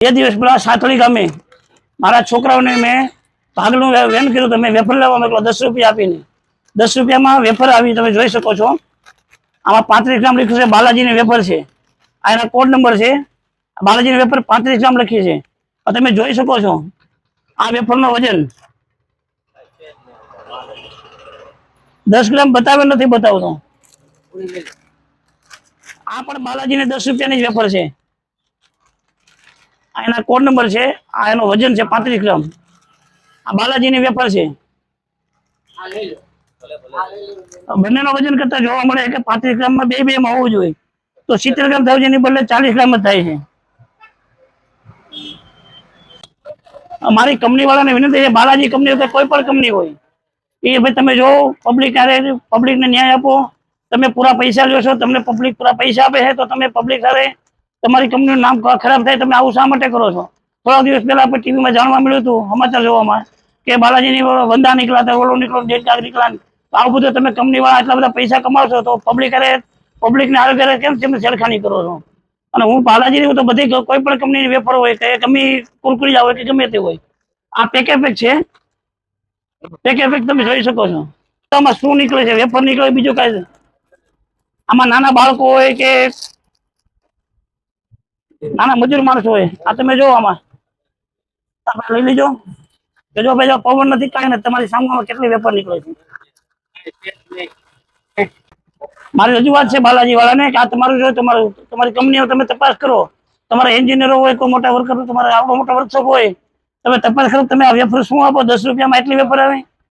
બે દિવસ પેલા સાતળી ગામે મારા છોકરાઓને મેં ભાગનું વેન કર્યું તમે વેફર લેવા મોકલો, દસ રૂપિયા આપીને. દસ રૂપિયામાં વેફર આવી, તમે જોઈ શકો છો. આમાં પાંત્રીસ ગ્રામ લખ્યું છે, બાલાજીની વેફર છે. આ એના કોડ નંબર છે. બાલાજીની વેફર પાંત્રીસ ગ્રામ લખી છે. તમે જોઈ શકો છો. આ વેફરનો વજન દસ ગ્રામ બતાવે નથી બતાવતો. આ પણ બાલાજીને દસ રૂપિયાની જ વેફર છે. એના કોડ નંબર છે, આ એનો વજન છે પાંત્રીસ ગ્રામ. આ બાલાજીની વેફર છે. બંનેનો વજન કરતા જોવા મળે કે પાંત્રીસ ગ્રામમાં બે બે માં હોવું જોઈએ. તો સિત્તેર ગ્રામ છે એની બદલે ચાલીસ ગ્રામ જ થાય છે. મારી કંપની વાળાને વિનંતી છે, બાલાજી કંપની હોય કોઈ પણ કંપની હોય, એ ભાઈ તમે જો પબ્લિક પબ્લિકને ન્યાય આપો, તમે પૂરા પૈસા લ્યો છો, તમને પબ્લિક પૂરા પૈસા આપે છે, તો તમે પબ્લિક સાથે તમારી કંપનીનું નામ ખરાબ થાય તમે આવું શા માટે કરો છો? થોડા દિવસ પહેલા આપણે ટીવીમાં જાણવા મળ્યું હતું, સમાચાર જોવામાં, કે બાલાજીની વંદા નીકળ્યા હતા, ઓલો નીકળો ડેટ નીકળ્યા આવું બધું તમે કંપની વાળા એટલા બધા પૈસા કમાવશો તો પબ્લિક અરે પબ્લિકને આરોગ્ય કેમ તમે છેડખાની કરો છો? અને હું બાલાજીની, હું તો બધી કોઈ પણ કંપનીની વેફર હોય કે ગમી કુરકુરિયા હોય કે ગમે તે હોય, આ પેકે પેક છે? પેકે પેક તમે જોઈ શકો છો. આમાં શું નીકળે છે? વેફર નીકળે, બીજું કાંઈ? આમાં નાના બાળકો હોય કે નાના મજૂર માણસો હોય. આ તમે જો આમાં. લઈ લેજો. કે જો ભાઈ પવન નથી કાંઈ નથી, તમારી સામે કેટલી વેપાર નીકળે છે? મારી રજૂઆત છે બાલાજી વાળાને કે આ તમારું જો, તમારું, તમારી કંપનીઓ તમે તપાસ કરો. તમારા એન્જિનિયરો હોય, કોઈ મોટા વર્કર તમારા આવડો મોટા વર્કશોપ હોય, તમે તપાસ કરો તમે આ વેફર શું આપો? દસ રૂપિયામાં એટલી વેફર આવે?